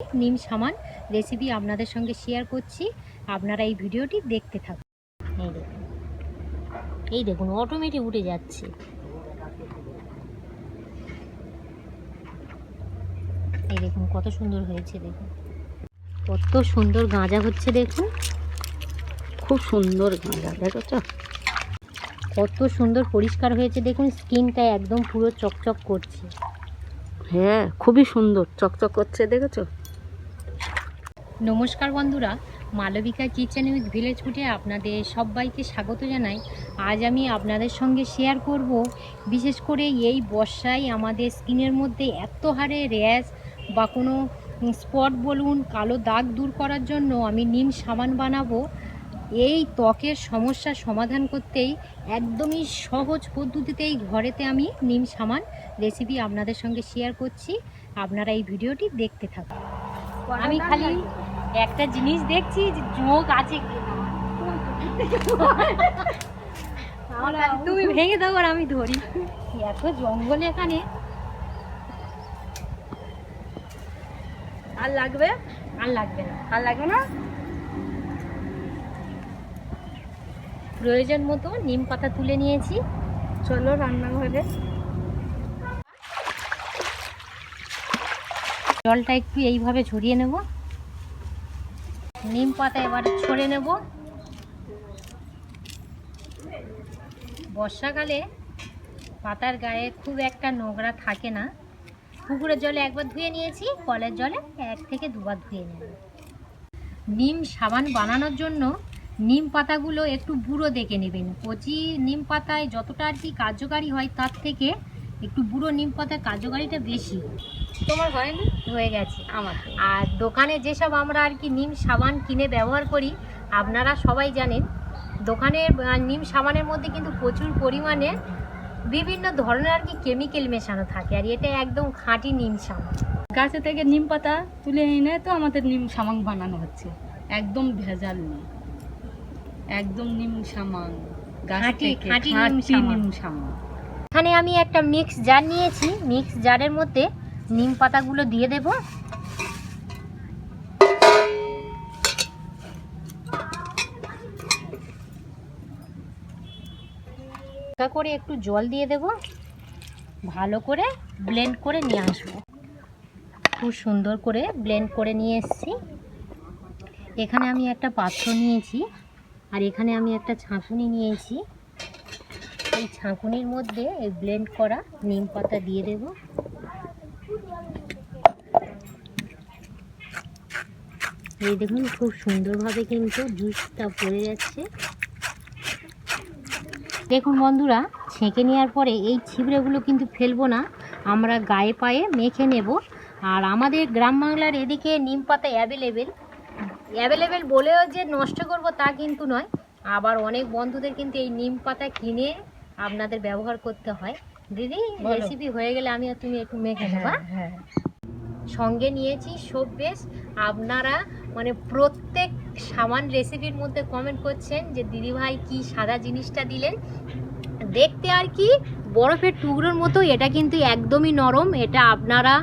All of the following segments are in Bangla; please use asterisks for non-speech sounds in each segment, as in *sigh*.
নিম সামান রেসিপি আপনাদের সঙ্গে শেয়ার করছি। আপনারা এই ভিডিওটি দেখতে থাকুন। এই দেখুন। এই দেখুন অটোমেটিক উঠে যাচ্ছে। এই দেখুন, কত সুন্দর হয়েছে, দেখুন। কত সুন্দর গাঁজা হচ্ছে, দেখুন। খুব সুন্দর গাঁজা, দেখো কত সুন্দর পরিষ্কার হয়েছে, দেখুন। স্কিনটা একদম পুরো চকচক করছে। হ্যাঁ খুবই সুন্দর, চকচক করছে, দেখেছ? নমস্কার বন্ধুরা, মালবিকা কিচেন উইথ ভিলেজ ফুটে আপনাদের সবাইকে স্বাগত জানাই। আজ আমি আপনাদের সঙ্গে শেয়ার করব, বিশেষ করে এই বর্ষায় আমাদের স্কিনের মধ্যে এত হারে র্যাশ বা কোনো স্পট বলুন, কালো দাগ দূর করার জন্য আমি নিম সাবান বানাবো। এই ত্বকের সমস্যার সমাধান করতেই, একদমই সহজ পদ্ধতিতেই ঘরেতে আমি নিম সামান রেসিপি আপনাদের সঙ্গে শেয়ার করছি। আপনারা এই ভিডিওটি দেখতে থাকুন। আমি খালি একটা জিনিস দেখছি যে চোখ আছে তুমি ভেঙে দাও আর আমি ধরি। এত জঙ্গল এখানে। আর লাগবে? আর লাগবে না। আর লাগবে না? প্রয়োজন মতো নিম পাতা তুলে নিয়েছি। চলো রান্নাঘরে। জলটা একটু এইভাবে ঝরিয়ে নেব। নিম পাতা এবার ছড়ে নেব। বর্ষাকালে পাতার গায়ে খুব একটা নোংরা থাকে না। পুকুরের জলে একবার ধুয়ে নিয়েছি, কলের জলে এক থেকে দুবার ধুয়ে নেব। নিম সাবান বানানোর জন্য নিম পাতাগুলো একটু বুড়ো দেখে নেবেন। কচি নিম পাতায় যতটা আর কি কার্যকারী হয়, তার থেকে একটু বুড়ো নিম পাতার কার্যকারিতা বেশি। তোমার হয়নি? হয়ে গেছে। আমার আর দোকানে যেসব আমরা আর কি নিম সাবান কিনে ব্যবহার করি আপনারা সবাই জানেন দোকানের নিম সাবানের মধ্যে কিন্তু প্রচুর পরিমাণে বিভিন্ন ধরনের আর কি কেমিক্যাল মেশানো থাকে আর এটা একদম খাঁটি নিম সাবান। গাছে থেকে নিম পাতা তুলে এনে তো আমাদের নিম সামাং বানানো হচ্ছে। একদম ভেজাল নেই একদম নিম সামাং গাছ খাঁটি- থেকে খাঁটি নিম সামাং। এখানে আমি একটা মিক্স জার নিয়েছি। মিক্স জারের মধ্যে নিম পাতাগুলো দিয়ে দেব। করে একটু জল দিয়ে দেব। ভালো করে ব্লেন্ড করে নিয়ে আসব। খুব সুন্দর করে ব্লেন্ড করে নিয়ে এসেছি। এখানে আমি একটা পাত্র নিয়েছি। আর এখানে আমি একটা ছাঁকুনি নিয়েছি। এই ছাঁকুনির মধ্যে এই ব্লেন্ড করা নিম পাতা দিয়ে দেব। এই দেখুন, খুব সুন্দরভাবে কিন্তু জুসটা পড়ে যাচ্ছে। দেখুন বন্ধুরা, ছেঁকে নেওয়ার পরে এই ছিবড়েগুলো কিন্তু ফেলব না। আমরা গায়ে পায়ে মেখে নেব। আর আমাদের গ্রাম বাংলার এদিকে নিম পাতা অ্যাভেলেবেল অ্যাভেলেবেল বলেও যে নষ্ট করব তা কিন্তু নয়। আবার অনেক বন্ধুদের কিন্তু এই নিম পাতা কিনে আপনাদের ব্যবহার করতে হয়। দিদি রেসিপি হয়ে গেলে আমি আর তুমি একটু মেখে নেবা হ্যাঁ। সঙ্গে নিয়েছি সব বেশ। আপনারা মানে প্রত্যেক সামান রেসিপির মধ্যে কমেন্ট করছেন যে দিদিভাই কি সাদা জিনিসটা দিলেন? দেখতে আর কি বরফের টুকরোর মতো এটা কিন্তু একদমই নরম। এটা আপনারা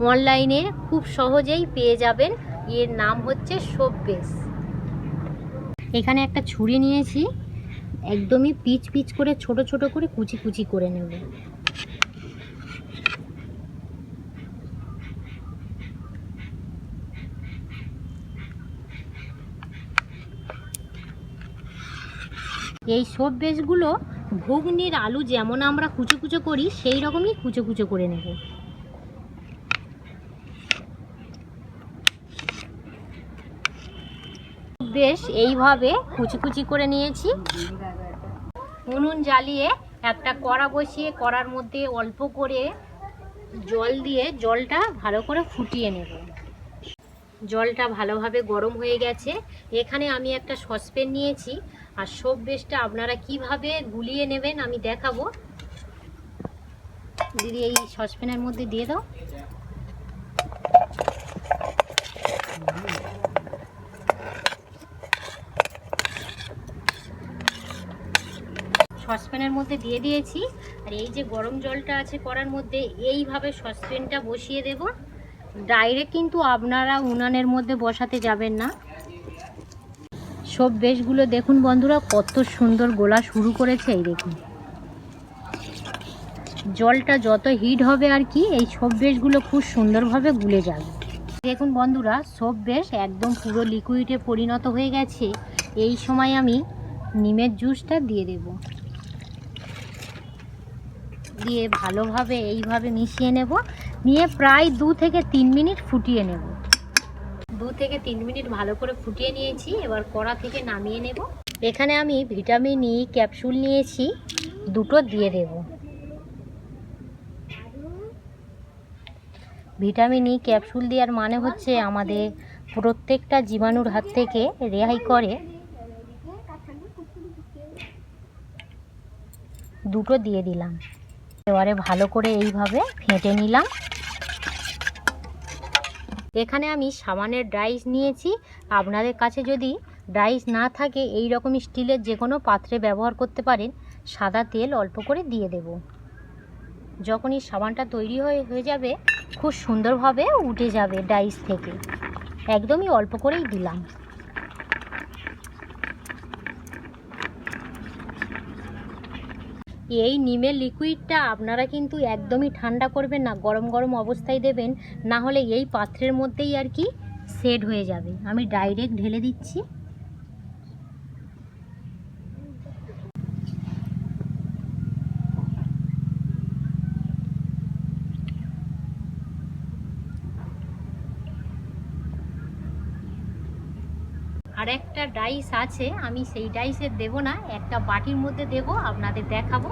অনলাইনে খুব সহজেই পেয়ে যাবেন। এর নাম হচ্ছে সব বেশ। এখানে একটা ছুরি নিয়েছি। একদমই পিচ পিচ করে, ছোট ছোট করে কুচি কুচি করে নেব। এই সব বেশগুলো ঘুগনির আলু যেমন আমরা কুচো কুচো করি, সেই রকমই কুচো কুচো করে নেব। বেশ এইভাবে কুচি কুচি করে নিয়েছি। উনুন জ্বালিয়ে একটা কড়া বসিয়ে কড়ার মধ্যে অল্প করে জল দিয়ে জলটা ভালো করে ফুটিয়ে নেব। জলটা ভালোভাবে গরম হয়ে গেছে। এখানে আমি একটা সসপ্যান নিয়েছি। আর সব বেশটা আপনারা কীভাবে গুলিয়ে নেবেন আমি দেখাবো। দিদি, এই সসপ্যানের মধ্যে দিয়ে দাও। সসপ্যানের মধ্যে দিয়ে দিয়েছি। আর এই যে গরম জলটা আছে করার মধ্যে, এইভাবে সসপ্যানটা বসিয়ে দেব। ডাইরেক্ট কিন্তু আপনারা উনানের মধ্যে বসাতে যাবেন না। সব বেশগুলো দেখুন বন্ধুরা, কত সুন্দর গোলা শুরু করেছে, এই দেখুন। জলটা যত হিট হবে আর কি, এই সব বেশগুলো খুব সুন্দরভাবে গুলে যাবে। দেখুন বন্ধুরা, সব বেশ একদম পুরো লিকুইডে পরিণত হয়ে গেছে। এই সময় আমি নিমের জুসটা দিয়ে দেব। দিয়ে ভালোভাবে এইভাবে মিশিয়ে নেব। নিয়ে প্রায় দু থেকে তিন মিনিট ফুটিয়ে নেব। দু থেকে তিন মিনিট ভালো করে ফুটিয়ে নিয়েছি এবার কড়া থেকে নামিয়ে নেব। এখানে আমি ভিটামিন ই ক্যাপসুল নিয়েছি দুটো দিয়ে দেব। ভিটামিন ই ক্যাপসুল দেওয়ার মানে হচ্ছে আমাদের প্রত্যেকটা জীবাণুর হাত থেকে রেহাই করে। দুটো দিয়ে দিলাম। এবারে ভালো করে এইভাবে ফেটে নিলাম। এখানে আমি সামানের ড্রাইস নিয়েছি। আপনাদের কাছে যদি ডাইস না থাকে এই রকম স্টিলের যে কোনো পাত্রে ব্যবহার করতে পারেন। সাদা তেল অল্প করে দিয়ে দেব। যখনই সাবানটা তৈরি হয়ে হয়ে যাবে, খুব সুন্দরভাবে উঠে যাবে ডাইস থেকে। একদমই অল্প করেই দিলাম। এই নিমের লিকুইডটা আপনারা কিন্তু একদমই ঠান্ডা করবেন না, গরম গরম অবস্থায় দেবেন, না হলে এই পাত্রের মধ্যেই আর কি সেট হয়ে যাবে। আমি ডাইরেক্ট ঢেলে দিচ্ছি। আর একটা ডাইস আছে, আমি সেই ডাইসের দেব না, একটা বাটির মধ্যে দেব, আপনাদের দেখাবো।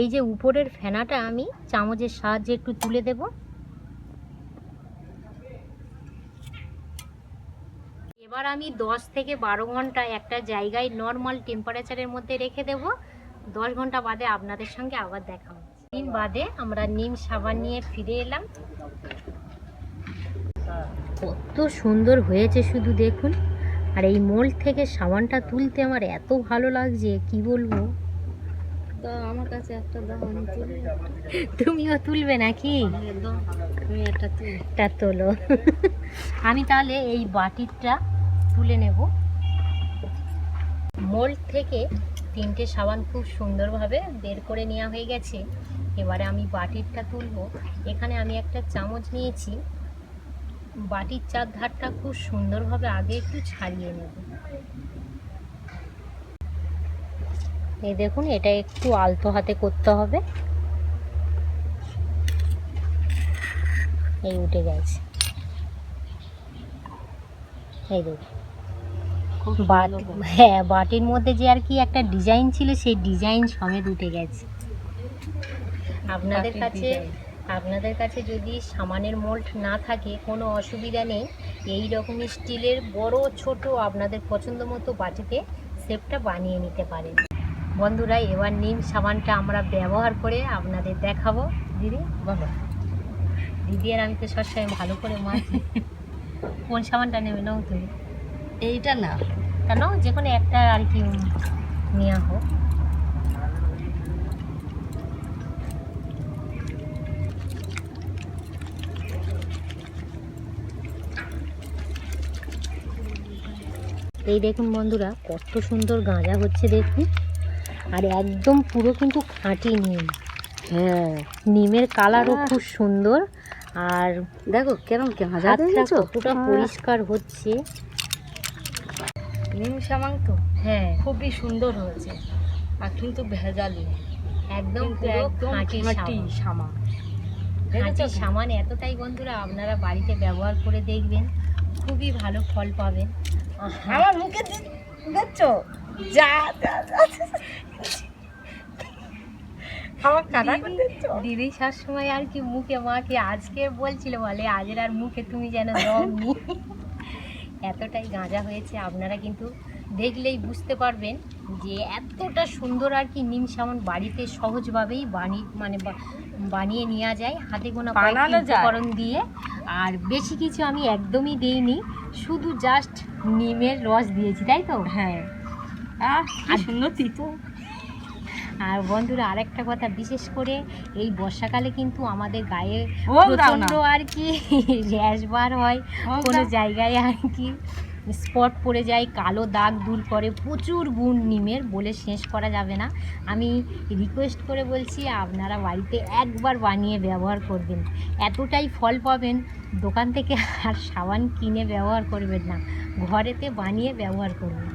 এই যে উপরের ফেনাটা আমি চামচের সাহায্যে একটু তুলে দেব। এবার আমি দশ থেকে বারো ঘণ্টা একটা জায়গায় নর্মাল টেম্পারেচারের মধ্যে রেখে দেব। দশ ঘণ্টা বাদে আপনাদের সঙ্গে আবার দেখা হচ্ছে দিন বাদে আমরা নিম সাবান নিয়ে ফিরে এলাম। কত সুন্দর হয়েছে শুধু দেখুন। আর এই মোল্ড থেকে সাবানটা তুলতে আমার এত ভালো লাগছে কি বলব? তো আমার কাছে একটা দাও তুমিও তুলবে নাকি? একদম আমি একটা তুলি। আমি তাহলে এই বাটিরটা তুলে নেব। মোল্ড থেকে তিনটে সাবান খুব সুন্দরভাবে বের করে নেওয়া হয়ে গেছে। এবারে আমি বাটিরটা তুলবো। এখানে আমি একটা চামচ নিয়েছি। বাটির চার ধারটা খুব সুন্দরভাবে আগে একটু ছাড়িয়ে নেব। এই দেখুন এটা একটু আলতো হাতে করতে হবে। এই উঠে গেছে। এই দেখুন। বাট হ্যাঁ বাটির মধ্যে যে আর কি একটা ডিজাইন ছিল সেই ডিজাইন সমেত উঠে গেছে। আপনাদের কাছে আপনাদের কাছে যদি সামানের মোল্ড না থাকে কোনো অসুবিধা নেই। এই রকম স্টিলের বড় ছোট আপনাদের পছন্দ মতো বাটিতে শেপটা বানিয়ে নিতে পারেন। বন্ধুরা এবার নিম সাবানটা আমরা ব্যবহার করে আপনাদের দেখাবো। দিদি বাবা দিদি আর আমি তো সবসময় ভালো করে মাছি *laughs* কোন সাবানটা নেবে নাও তুমি এইটা না। কেন যে কোনো একটা আর কি নেওয়া হোক। এই দেখুন বন্ধুরা কত সুন্দর গাঁজা হচ্ছে দেখুন। আর একদম পুরো কিন্তু খাঁটি নিম। হ্যাঁ। নিমের কালারও খুব সুন্দর। আর দেখো কেরম কেমন হাতটা কতটা পরিষ্কার হচ্ছে। নিম সামাং তো হ্যাঁ। খুবই সুন্দর হয়েছে। আর কিন্তু ভেজালি। একদম পুরো খাঁটি। সামাং খাঁটি সামান এতটাই বন্ধুরা আপনারা বাড়িতে ব্যবহার করে দেখবেন। খুবই ভালো ফল পাবেন। আমার মুখে দেখছ? যা দিদি সবসময় আর কি মুখে মাকে আজকে বলছিল বলে আজের আর মুখে তুমি যেন দমনি এতটাই গাঁজা হয়েছে। আপনারা কিন্তু দেখলেই বুঝতে পারবেন যে এতটা সুন্দর আর কি নিম সামান বাড়িতে সহজভাবেই বানিয়ে মানে বানিয়ে নেওয়া যায়। হাতে গোনা। উপকরণ দিয়ে। আর বেশি কিছু আমি একদমই দিইনি। শুধু জাস্ট নিমের রস দিয়েছি তাই তো? হ্যাঁ। আর সুন্দর তিতো। আর বন্ধুরা আরেকটা কথা বিশেষ করে এই বর্ষাকালে কিন্তু আমাদের গায়ে প্রচণ্ড আর কি র্যাশ বার হয় কোনো জায়গায় আর কি। স্পট পড়ে যায়, কালো দাগ দূর করে, প্রচুর গুণ নিমের বলে শেষ করা যাবে না। আমি রিকোয়েস্ট করে বলছি, আপনারা বাড়িতে একবার বানিয়ে ব্যবহার করবেন। এতটাই ফল পাবেন, দোকান থেকে আর সাবান কিনে ব্যবহার করবেন না। ঘরেতে বানিয়ে ব্যবহার করবেন